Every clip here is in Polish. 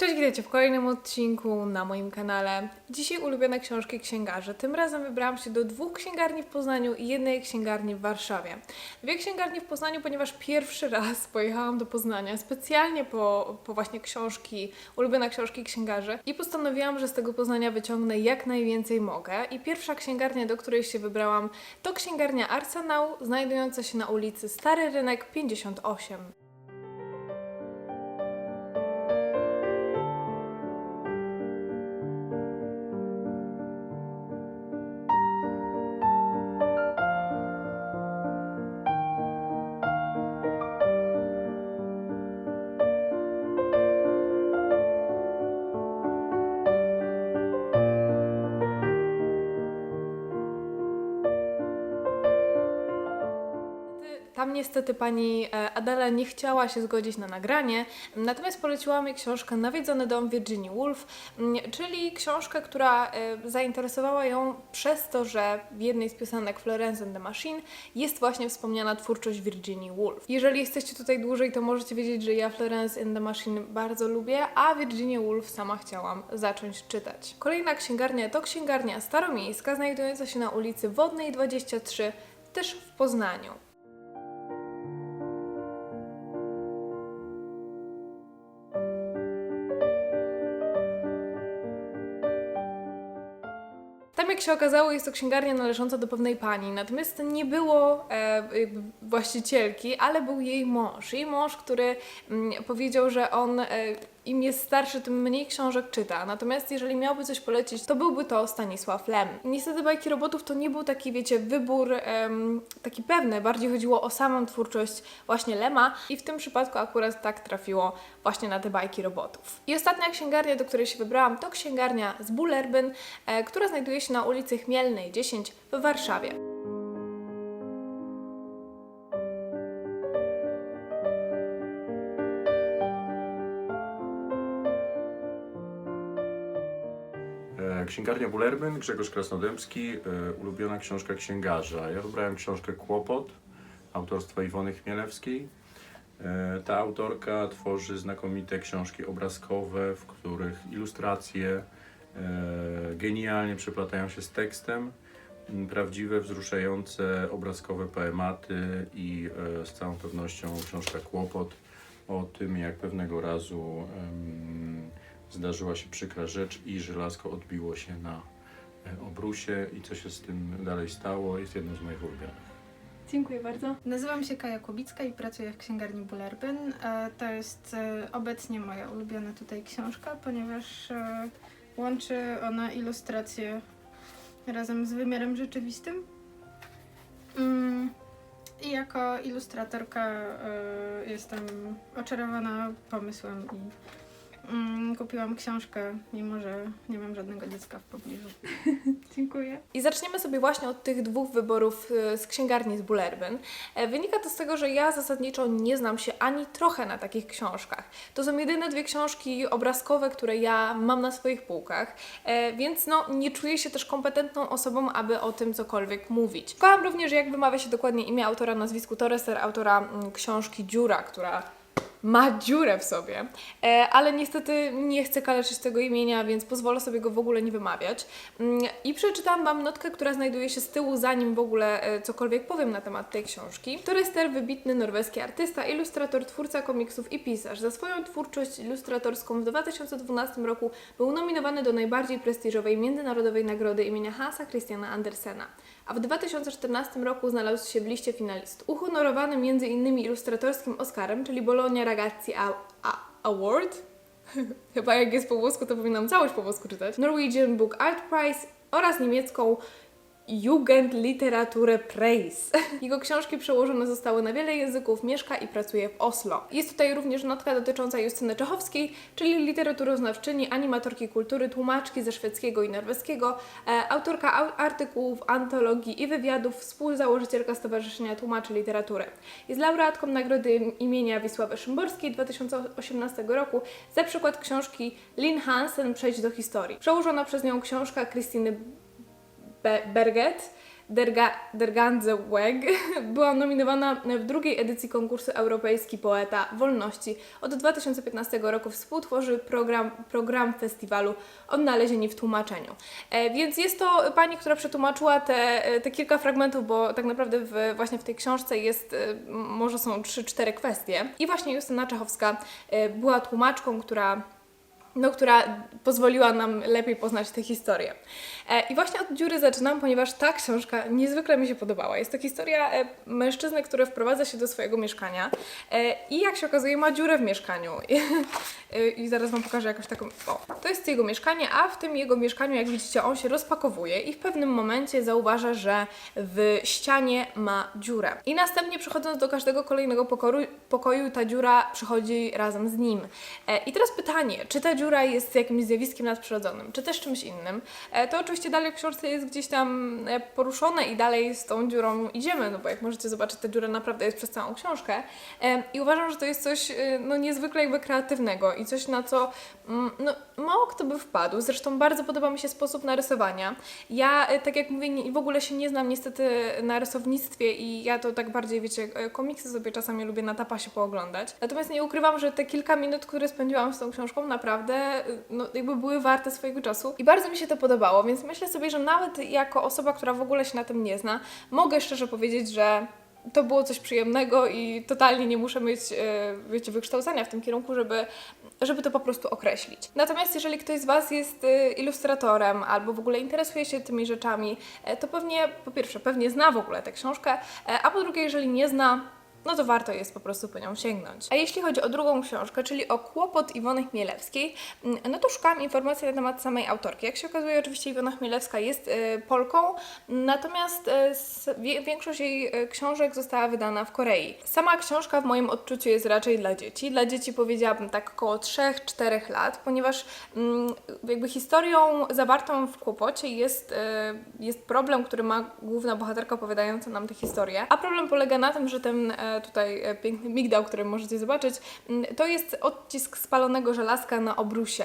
Cześć, witajcie w kolejnym odcinku na moim kanale. Dzisiaj ulubione książki księgarzy. Tym razem wybrałam się do dwóch księgarni w Poznaniu i jednej księgarni w Warszawie. Dwie księgarnie w Poznaniu, ponieważ pierwszy raz pojechałam do Poznania specjalnie po, po właśnie książki, ulubione książki księgarzy i postanowiłam, że z tego Poznania wyciągnę jak najwięcej mogę. I pierwsza księgarnia, do której się wybrałam, to księgarnia Arsenał, znajdująca się na ulicy Stary Rynek 58. Niestety pani e, Adela nie chciała się zgodzić na nagranie, natomiast poleciła mi książkę Nawiedzony dom Virginia Woolf, mm, czyli książkę, która e, zainteresowała ją przez to, że w jednej z piosenek Florence and the Machine jest właśnie wspomniana twórczość Virginia Woolf. Jeżeli jesteście tutaj dłużej, to możecie wiedzieć, że ja Florence and the Machine bardzo lubię, a Virginia Woolf sama chciałam zacząć czytać. Kolejna księgarnia to księgarnia staromiejska, znajdująca się na ulicy Wodnej 23, też w Poznaniu. Jak się okazało, jest to księgarnia należąca do pewnej pani, natomiast nie było e, właścicielki, ale był jej mąż. Jej mąż, który mm, powiedział, że on e, im jest starszy, tym mniej książek czyta. Natomiast jeżeli miałby coś polecić, to byłby to Stanisław Lem. Niestety bajki robotów to nie był taki, wiecie, wybór em, taki pewny. Bardziej chodziło o samą twórczość właśnie Lema i w tym przypadku akurat tak trafiło właśnie na te bajki robotów. I ostatnia księgarnia, do której się wybrałam, to księgarnia z Bullerbyn, e, która znajduje się na ulicy Chmielnej 10 w Warszawie. Księgarnia Bullerbyn, Grzegorz Krasnodębski, e, ulubiona książka księgarza. Ja wybrałem książkę Kłopot autorstwa Iwony Chmielewskiej. E, Ta autorka tworzy znakomite książki obrazkowe, w których ilustracje e, genialnie przeplatają się z tekstem. Prawdziwe, wzruszające, obrazkowe poematy i e, z całą pewnością książka Kłopot o tym, jak pewnego razu zdarzyła się przykra rzecz i żelazko odbiło się na e, obrusie i co się z tym dalej stało jest jedną z moich ulubionych. Dziękuję bardzo. Nazywam się Kaja Kubicka i pracuję w księgarni Bullerbyn. E, To jest e, obecnie moja ulubiona tutaj książka, ponieważ łączy ona ilustracje razem z wymiarem rzeczywistym. Mm, I jako ilustratorka jestem oczarowana pomysłem i mm, kupiłam książkę, mimo że nie mam żadnego dziecka w pobliżu. Dziękuję. I zaczniemy sobie właśnie od tych dwóch wyborów e, z księgarni z Bullerbyn. E, Wynika to z tego, że ja zasadniczo nie znam się ani trochę na takich książkach. To są jedyne dwie książki obrazkowe, które ja mam na swoich półkach, e, więc no nie czuję się też kompetentną osobą, aby o tym cokolwiek mówić. Szukałam również, jak wymawia się dokładnie imię autora, nazwisku Torreser, autora mm, książki Dziura, która ma dziurę w sobie, e, ale niestety nie chcę kaleczyć tego imienia, więc pozwolę sobie go w ogóle nie wymawiać. Mm, I przeczytałam Wam notkę, która znajduje się z tyłu, zanim w ogóle e, cokolwiek powiem na temat tej książki. Torester, wybitny norweski artysta, ilustrator, twórca komiksów i pisarz. Za swoją twórczość ilustratorską w 2012 roku był nominowany do najbardziej prestiżowej międzynarodowej nagrody imienia Hansa Christiana Andersena a w 2014 roku znalazł się w liście finalistów. Uhonorowany m.in. ilustratorskim Oscarem, czyli Bologna Ragazzi A- A- Award. Chyba jak jest po włosku, to powinnam całość po włosku czytać. Norwegian Book Art Prize oraz niemiecką Jugendliteraturę Preis. Jego książki przełożone zostały na wiele języków, mieszka i pracuje w Oslo. Jest tutaj również notka dotycząca Justyny Czechowskiej, czyli literaturoznawczyni, animatorki kultury, tłumaczki ze szwedzkiego i norweskiego, e, autorka au- artykułów, antologii i wywiadów, współzałożycielka Stowarzyszenia Tłumaczy Literatury. Jest laureatką nagrody imienia Wisławy Szymborskiej 2018 roku za przykład książki Lynn Hansen Przejdź do historii. Przełożona przez nią książka Krystyny Be- Berget Derga, Dergandze Weg była nominowana w drugiej edycji konkursu Europejski Poeta Wolności. Od 2015 roku współtworzy program, program festiwalu Odnalezieni w tłumaczeniu. E, więc jest to pani, która przetłumaczyła te, te kilka fragmentów, bo tak naprawdę w, właśnie w tej książce jest, e, może są 3-4 kwestie. I właśnie Justyna Czechowska e, była tłumaczką, która no, która pozwoliła nam lepiej poznać tę historię. E, I właśnie od dziury zaczynam, ponieważ ta książka niezwykle mi się podobała. Jest to historia e, mężczyzny, który wprowadza się do swojego mieszkania e, i jak się okazuje ma dziurę w mieszkaniu. I, zaraz Wam pokażę jakąś taką... O, to jest jego mieszkanie, a w tym jego mieszkaniu, jak widzicie, on się rozpakowuje i w pewnym momencie zauważa, że w ścianie ma dziurę. I następnie przechodząc do każdego kolejnego pokoju, pokoju ta dziura przychodzi razem z nim. I teraz pytanie, czy ta dziura jest jakimś zjawiskiem nadprzyrodzonym, czy też czymś innym? E, To oczywiście dalej w książce jest gdzieś tam e, poruszone i dalej z tą dziurą idziemy, no bo jak możecie zobaczyć, ta dziura naprawdę jest przez całą książkę. E, I uważam, że to jest coś no, niezwykle jakby kreatywnego i coś, na co mm, no, mało kto by wpadł. Zresztą bardzo podoba mi się sposób narysowania. Ja, tak jak mówię, w ogóle się nie znam niestety na rysownictwie i ja to tak bardziej, wiecie, komiksy sobie czasami lubię na tapasie pooglądać. Natomiast nie ukrywam, że te kilka minut, które spędziłam z tą książką, naprawdę e, no, jakby były warte swojego czasu i bardzo mi się to podobało, więc myślę sobie, że nawet jako osoba, która w ogóle się na tym nie zna, mogę szczerze powiedzieć, że to było coś przyjemnego i totalnie nie muszę mieć, e, wiecie, wykształcenia w tym kierunku, żeby, żeby to po prostu określić. Natomiast jeżeli ktoś z Was jest e, ilustratorem albo w ogóle interesuje się tymi rzeczami, e, to pewnie, po pierwsze, pewnie zna w ogóle tę książkę, e, a po drugie, jeżeli nie zna, no to warto jest po prostu po nią sięgnąć. A jeśli chodzi o drugą książkę, czyli o Kłopot Iwony Chmielewskiej, no to szukałam informacji na temat samej autorki. Jak się okazuje, oczywiście Iwona Chmielewska jest e, Polką, natomiast e, większość jej e, książek została wydana w Korei. Sama książka w moim odczuciu jest raczej dla dzieci. Dla dzieci powiedziałabym tak około 3-4 lat, ponieważ mm, jakby historią zawartą w Kłopocie jest, jest problem, który ma główna bohaterka opowiadająca nam tę historię. A problem polega na tym, że ten tutaj e, piękny migdał, który możecie zobaczyć, mm, to jest odcisk spalonego żelazka na obrusie.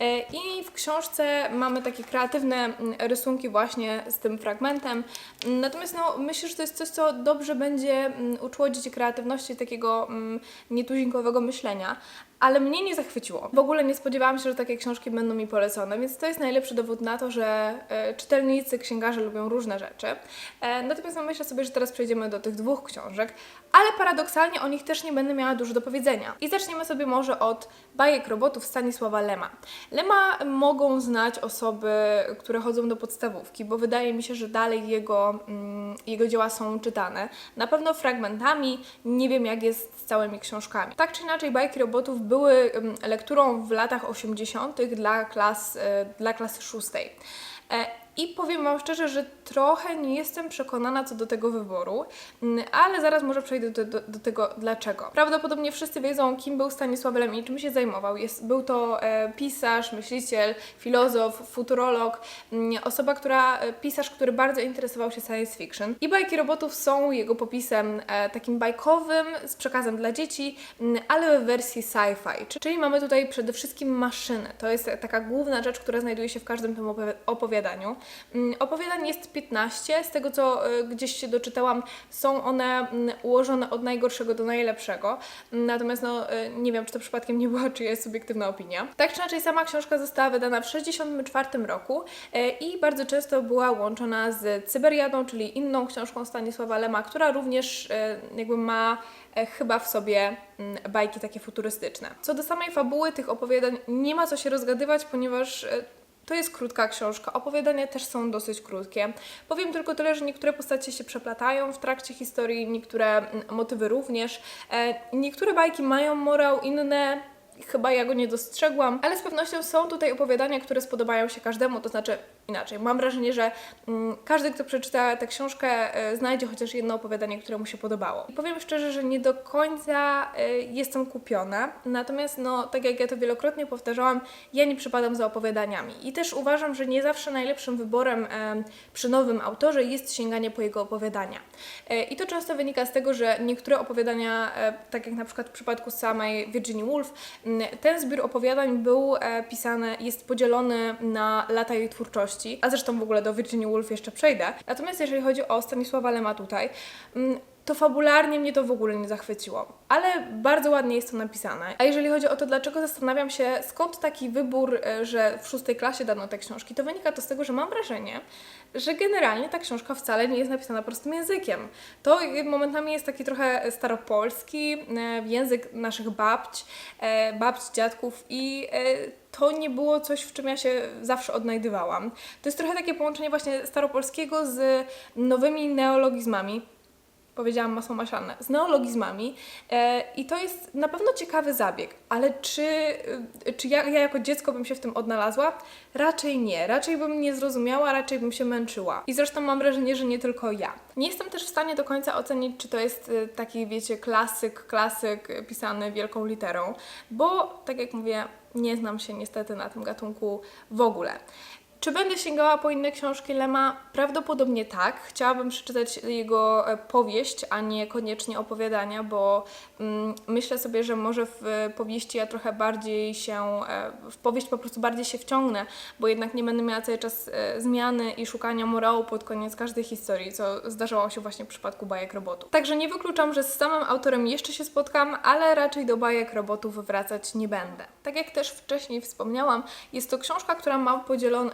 E, I w książce mamy takie kreatywne mm, rysunki właśnie z tym fragmentem. Natomiast no, myślę, że to jest coś, co dobrze będzie mm, uczłodzić kreatywności takiego nietuzinkowego myślenia. Ale mnie nie zachwyciło. W ogóle nie spodziewałam się, że takie książki będą mi polecone, więc to jest najlepszy dowód na to, że e, czytelnicy, księgarze lubią różne rzeczy. E, natomiast myślę sobie, że teraz przejdziemy do tych dwóch książek, ale paradoksalnie o nich też nie będę miała dużo do powiedzenia. I zaczniemy sobie może od bajek robotów Stanisława Lema. Lema mogą znać osoby, które chodzą do podstawówki, bo wydaje mi się, że dalej jego, mm, jego dzieła są czytane. Na pewno fragmentami, nie wiem jak jest z całymi książkami. Tak czy inaczej, bajki robotów były lekturą w latach 80. dla, klas, e, dla klasy szóstej. E, I powiem Wam szczerze, że trochę nie jestem przekonana co do tego wyboru, mm, ale zaraz może przejdę do, do, do tego dlaczego. Prawdopodobnie wszyscy wiedzą, kim był Stanisław Lem i czym się zajmował. Jest, był to e, pisarz, myśliciel, filozof, futurolog, mm, osoba, która, e, pisarz, który bardzo interesował się science fiction. I bajki robotów są jego popisem e, takim bajkowym, z przekazem dla dzieci, mm, ale w wersji sci-fi. Czy- Czyli mamy tutaj przede wszystkim maszyny. To jest taka główna rzecz, która znajduje się w każdym tym opowi- opowiadaniu. Mm, Opowiadań jest 15, z tego co y, gdzieś się doczytałam, są one mm, ułożone od najgorszego do najlepszego. Mm, Natomiast no, y, nie wiem, czy to przypadkiem nie była czyjaś subiektywna opinia. Tak czy inaczej, sama książka została wydana w 1964 roku y, i bardzo często była łączona z Cyberiadą, czyli inną książką Stanisława Lema, która również jakby ma e, chyba w sobie bajki takie futurystyczne. Co do samej fabuły tych opowiadań nie ma co się rozgadywać, ponieważ e, to jest krótka książka. Opowiadania też są dosyć krótkie. Powiem tylko tyle, że niektóre postacie się przeplatają w trakcie historii, niektóre mm, motywy również. E, niektóre bajki mają morał, inne chyba ja go nie dostrzegłam, ale z pewnością są tutaj opowiadania, które spodobają się każdemu, to znaczy inaczej. Mam wrażenie, że mm, każdy, kto przeczyta tę książkę, e, znajdzie chociaż jedno opowiadanie, które mu się podobało. I powiem szczerze, że nie do końca e, jestem kupiona, natomiast no, tak jak ja to wielokrotnie powtarzałam, ja nie przypadam za opowiadaniami. I też uważam, że nie zawsze najlepszym wyborem przy nowym autorze jest sięganie po jego opowiadania. E, I to często wynika z tego, że niektóre opowiadania, tak jak na przykład w przypadku samej Virginia Woolf, ten zbiór opowiadań był pisany, jest podzielony na lata jej twórczości. A zresztą w ogóle do Virginia Woolf jeszcze przejdę. Natomiast jeżeli chodzi o Stanisława Lema tutaj, mm, to fabularnie mnie to w ogóle nie zachwyciło, ale bardzo ładnie jest to napisane. A jeżeli chodzi o to, dlaczego zastanawiam się, skąd taki wybór, e, że w szóstej klasie dano te książki, to wynika to z tego, że mam wrażenie, że generalnie ta książka wcale nie jest napisana prostym językiem. To momentami jest taki trochę staropolski, e, język naszych babć, e, babć, dziadków i to nie było coś, w czym ja się zawsze odnajdywałam. To jest trochę takie połączenie właśnie staropolskiego z nowymi neologizmami powiedziałam masło maślane, z neologizmami e, i to jest na pewno ciekawy zabieg, ale czy, y, czy ja, ja jako dziecko bym się w tym odnalazła? Raczej nie, raczej bym nie zrozumiała, raczej bym się męczyła. I zresztą mam wrażenie, że nie tylko ja. Nie jestem też w stanie do końca ocenić, czy to jest y, taki, wiecie, klasyk, klasyk pisany wielką literą, bo tak jak mówię, nie znam się niestety na tym gatunku w ogóle. Czy będę sięgała po inne książki Lema? Prawdopodobnie tak. Chciałabym przeczytać jego e, powieść, a nie koniecznie opowiadania, bo mm, myślę sobie, że może w e, powieści ja trochę bardziej się, e, w powieść po prostu bardziej się wciągnę, bo jednak nie będę miała cały czas zmiany i szukania morału pod koniec każdej historii, co zdarzało się właśnie w przypadku bajek robotów. Także nie wykluczam, że z samym autorem jeszcze się spotkam, ale raczej do bajek robotów wracać nie będę. Tak jak też wcześniej wspomniałam, jest to książka, która ma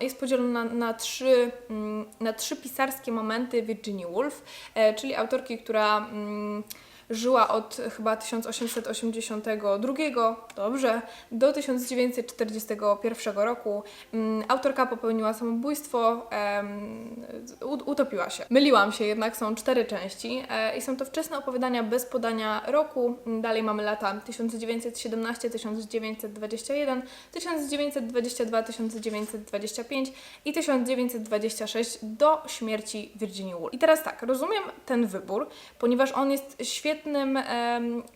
jest podzielona na, na, trzy, mm, na trzy pisarskie momenty Virginia Woolf, e, czyli autorki, która mm, żyła od chyba 1882, dobrze, do 1941 roku. Mm, Autorka popełniła samobójstwo, em, u- utopiła się. Myliłam się, jednak są cztery części e, i są to wczesne opowiadania bez podania roku. Mm, Dalej mamy lata 1917, 1921, 1922, 1925 i 1926 do śmierci Virginia Woolf. I teraz tak, rozumiem ten wybór, ponieważ on jest świetnym,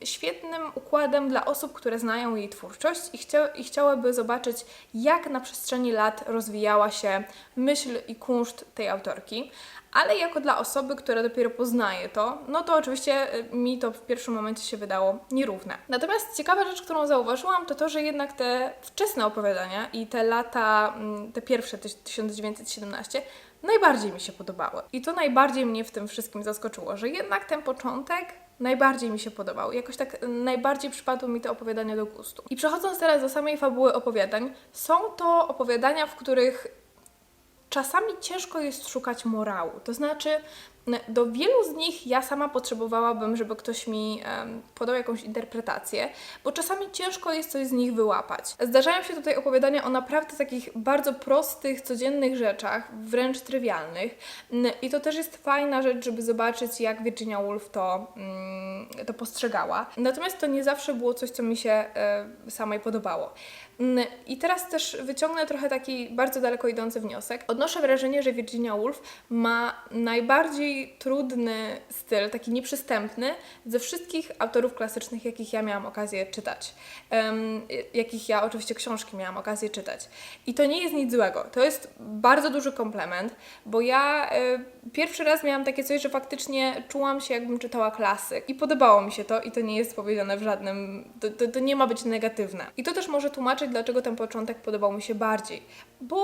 świetnym układem dla osób, które znają jej twórczość i, chcia, i chciałyby zobaczyć, jak na przestrzeni lat rozwijała się myśl i kunszt tej autorki. Ale jako dla osoby, która dopiero poznaje to, no to oczywiście y, mi to w pierwszym momencie się wydało nierówne. Natomiast ciekawa rzecz, którą zauważyłam, to to, że jednak te wczesne opowiadania i te lata, mm, te pierwsze, tyś- 1917, najbardziej mi się podobały. I to najbardziej mnie w tym wszystkim zaskoczyło, że jednak ten początek najbardziej mi się podobał. Jakoś tak y, najbardziej przypadło mi to opowiadanie do gustu. I przechodząc teraz do samej fabuły opowiadań, są to opowiadania, w których czasami ciężko jest szukać morału. To znaczy, do wielu z nich ja sama potrzebowałabym, żeby ktoś mi em, podał jakąś interpretację, bo czasami ciężko jest coś z nich wyłapać. Zdarzają się tutaj opowiadania o naprawdę takich bardzo prostych, codziennych rzeczach, wręcz trywialnych. I to też jest fajna rzecz, żeby zobaczyć, jak Virginia Woolf to, mm, to postrzegała. Natomiast to nie zawsze było coś, co mi się e, samej podobało. I teraz też wyciągnę trochę taki bardzo daleko idący wniosek. Odnoszę wrażenie, że Virginia Woolf ma najbardziej trudny styl, taki nieprzystępny ze wszystkich autorów klasycznych, jakich ja miałam okazję czytać. Em, jakich ja oczywiście książki miałam okazję czytać. I to nie jest nic złego. To jest bardzo duży komplement, bo ja e, pierwszy raz miałam takie coś, że faktycznie czułam się, jakbym czytała klasyk. I podobało mi się to, i to nie jest powiedziane w żadnym. To, to, to nie ma być negatywne. I to też może tłumaczyć, dlaczego ten początek podobał mi się bardziej. Bo,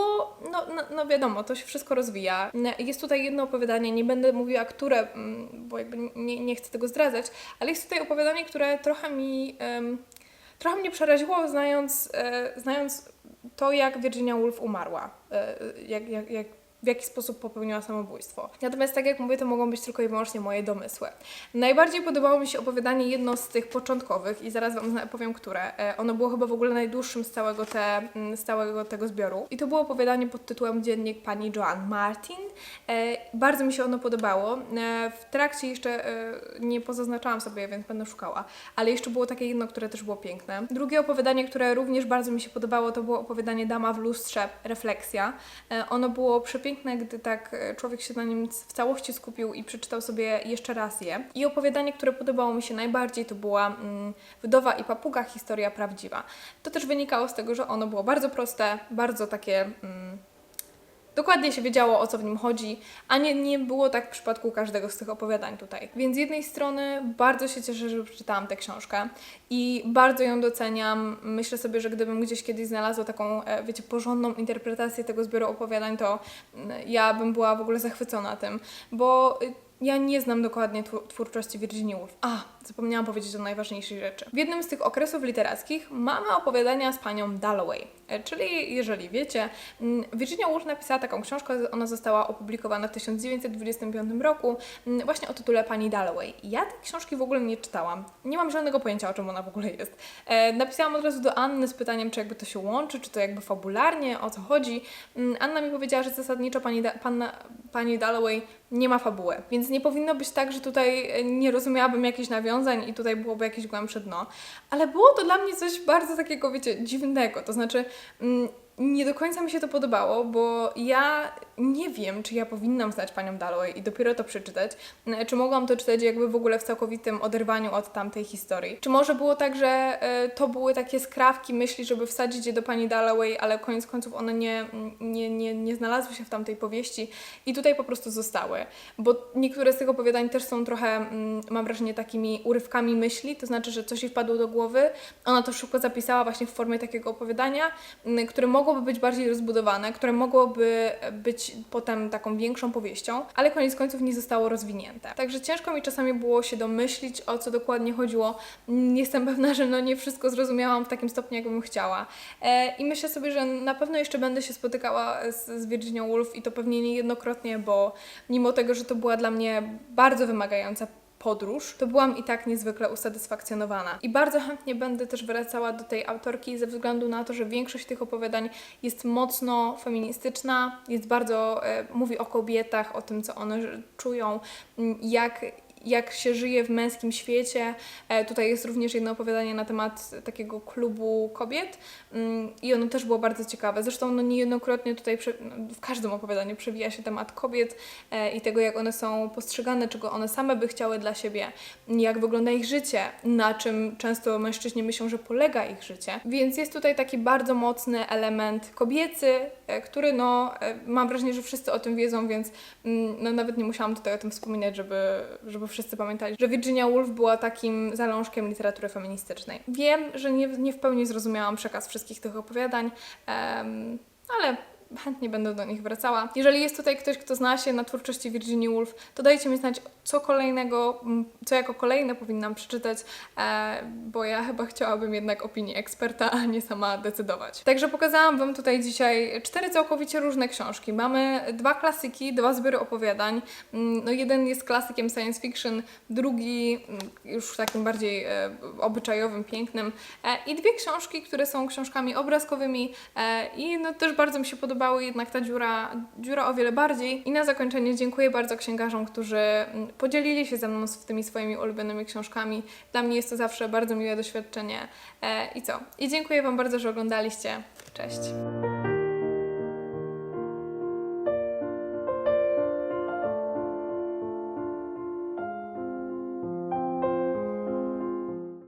no, no, no wiadomo, to się wszystko rozwija. Jest tutaj jedno opowiadanie, nie będę mówiła, które, mm, bo jakby nie, nie chcę tego zdradzać, ale jest tutaj opowiadanie, które trochę mi. em, Trochę mnie przeraziło, znając, e, znając to, jak Virginia Woolf umarła, e, jak, jak, jak, w jaki sposób popełniła samobójstwo. Natomiast, tak jak mówię, to mogą być tylko i wyłącznie moje domysły. Najbardziej podobało mi się opowiadanie jedno z tych początkowych i zaraz Wam powiem, które. E, Ono było chyba w ogóle najdłuższym z całego, te, z całego tego zbioru. I to było opowiadanie pod tytułem Dziennik pani Joan Martin. E, Bardzo mi się ono podobało. E, W trakcie jeszcze nie pozaznaczałam sobie, więc będę szukała, ale jeszcze było takie jedno, które też było piękne. Drugie opowiadanie, które również bardzo mi się podobało, to było opowiadanie Dama w lustrze, Refleksja. Ono było przepiękne, gdy tak e, człowiek się na nim w całości skupił i przeczytał sobie jeszcze raz je. I opowiadanie, które podobało mi się najbardziej, to była mm, Wdowa i papuga, historia prawdziwa. To też wynikało z tego, że ono było bardzo proste, bardzo takie... Mm, dokładnie się wiedziało o co w nim chodzi, a nie, nie było tak w przypadku każdego z tych opowiadań tutaj. Więc z jednej strony bardzo się cieszę, że przeczytałam tę książkę i bardzo ją doceniam. Myślę sobie, że gdybym gdzieś kiedyś znalazła taką, e, wiecie, porządną interpretację tego zbioru opowiadań, to mm, ja bym była w ogóle zachwycona tym, bo y, ja nie znam dokładnie twórczości Virginia Woolf. A, zapomniałam powiedzieć o najważniejszej rzeczy. W jednym z tych okresów literackich mamy opowiadania z panią Dalloway. E, Czyli, jeżeli wiecie, mm, Virginia Woolf napisała taką książkę, ona została opublikowana w 1925 roku, mm, właśnie o tytule Pani Dalloway. Ja tej książki w ogóle nie czytałam. Nie mam żadnego pojęcia, o czym ona w ogóle jest. E, napisałam od razu do Anny z pytaniem, czy jakby to się łączy, czy to jakby fabularnie, o co chodzi. Mm, Anna mi powiedziała, że zasadniczo pani, da, panna, pani Dalloway nie ma fabuły, więc nie powinno być tak, że tutaj e, nie rozumiałabym jakichś nawiązań i tutaj byłoby jakieś głębsze dno. Ale było to dla mnie coś bardzo takiego, wiecie, dziwnego. To znaczy, mm, nie do końca mi się to podobało, bo ja nie wiem, czy ja powinnam znać panią Dalloway i dopiero to przeczytać, Mm, czy mogłam to czytać jakby w ogóle w całkowitym oderwaniu od tamtej historii. Czy może było tak, że e, to były takie skrawki myśli, żeby wsadzić je do pani Dalloway, ale koniec końców one nie, nie, nie, nie znalazły się w tamtej powieści i tutaj po prostu zostały. Bo niektóre z tych opowiadań też są trochę, mm, mam wrażenie, takimi urywkami myśli, to znaczy, że coś jej wpadło do głowy, ona to szybko zapisała właśnie w formie takiego opowiadania, mm, które mogłoby być bardziej rozbudowane, które mogłoby być potem taką większą powieścią, ale koniec końców nie zostało rozwinięte. Także ciężko mi czasami było się domyślić, o co dokładnie chodziło. Jestem pewna, że no nie wszystko zrozumiałam w takim stopniu, jakbym chciała. E, I myślę sobie, że na pewno jeszcze będę się spotykała z, z Virginią Woolf i to pewnie niejednokrotnie, bo mimo tego, że to była dla mnie bardzo wymagająca podróż, to byłam i tak niezwykle usatysfakcjonowana. I bardzo chętnie będę też wracała do tej autorki ze względu na to, że większość tych opowiadań jest mocno feministyczna, jest bardzo, e, mówi o kobietach, o tym, co one czują, jak jak się żyje w męskim świecie. E, tutaj jest również jedno opowiadanie na temat takiego klubu kobiet mm, i ono też było bardzo ciekawe. Zresztą no, niejednokrotnie tutaj no, w każdym opowiadaniu przewija się temat kobiet e, i tego, jak one są postrzegane, czego one same by chciały dla siebie, jak wygląda ich życie, na czym często mężczyźni myślą, że polega ich życie. Więc jest tutaj taki bardzo mocny element kobiecy, e, który no, mam wrażenie, że wszyscy o tym wiedzą, więc mm, no, nawet nie musiałam tutaj o tym wspominać, żeby, żeby wszyscy pamiętali, że Virginia Woolf była takim zalążkiem literatury feministycznej. Wiem, że nie, nie w pełni zrozumiałam przekaz wszystkich tych opowiadań, em, ale chętnie będę do nich wracała. Jeżeli jest tutaj ktoś, kto zna się na twórczości Virginia Woolf, to dajcie mi znać, co kolejnego, co jako kolejne powinnam przeczytać, e, bo ja chyba chciałabym jednak opinii eksperta, a nie sama decydować. Także pokazałam Wam tutaj dzisiaj cztery całkowicie różne książki. Mamy dwa klasyki, dwa zbiory opowiadań. Mm, No jeden jest klasykiem science fiction, drugi mm, już takim bardziej e, obyczajowym, pięknym e, i dwie książki, które są książkami obrazkowymi i no też bardzo mi się podobały, jednak ta dziura, dziura o wiele bardziej. I na zakończenie dziękuję bardzo księgarzom, którzy mm, podzielili się ze mną z tymi swoimi ulubionymi książkami. Dla mnie jest to zawsze bardzo miłe doświadczenie. E, I co? I dziękuję Wam bardzo, że oglądaliście. Cześć!